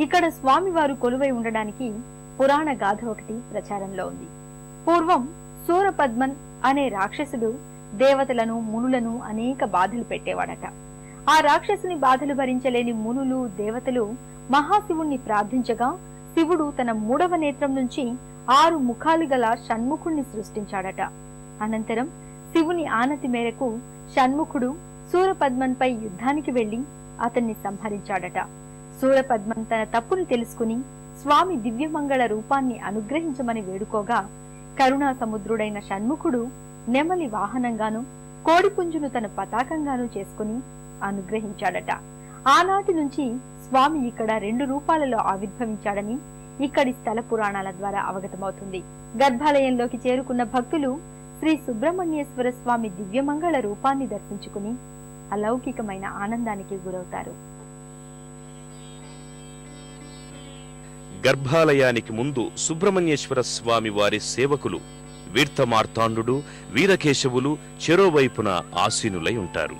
ఇక్కడ స్వామివారు కొలువై ఉండడానికి పురాణ గాథ ఒకటి ప్రచారంలో ఉంది. పూర్వం సూరపద్మన్ అనే రాక్షసుడు దేవతలను మునులను అనేక బాధలు పెట్టేవాడట. ఆ రాక్షసుని బాధలు భరించలేని మునులు దేవతలు మహాశివుణ్ణి ప్రార్థించగా శివుడు తన మూడవ నేత్రం నుంచి ఆరు ముఖాలు గల షణ్ముఖుణ్ణి సృష్టించాడట. అనంతరం శివుని ఆనతి మేరకు షణ్ముఖుడు సూరపద్మన్పై యుద్ధానికి వెళ్ళి అతన్ని సంహరించాడట. సూరపద్మం తన తప్పును తెలుసుకుని స్వామి దివ్యమంగళ రూపాన్ని అనుగ్రహించమని వేడుకోగా కరుణా సముద్రుడైన షణ్ముఖుడు నెమలి వాహనంగాను కోడిపుంజును తన పతాకంగాను చేసుకుని అనుగ్రహించాడట. ఆనాటి నుంచి స్వామి ఇక్కడ రెండు రూపాలలో ఆవిర్భవించాడని ఇక్కడి స్థల పురాణాల ద్వారా అవగతమవుతుంది. గర్భాలయంలోకి చేరుకున్న భక్తులు శ్రీ సుబ్రహ్మణ్యేశ్వర స్వామి దివ్యమంగళ రూపాన్ని దర్శించుకుని అలౌకికమైన ఆనందానికి గురవుతారు. గర్భాలయానికి ముందు సుబ్రహ్మణ్యేశ్వర స్వామి వారి సేవకులు వీర్తమార్తాండు వీరకేశవులు చెరోవైపున ఆసీనులై ఉంటారు.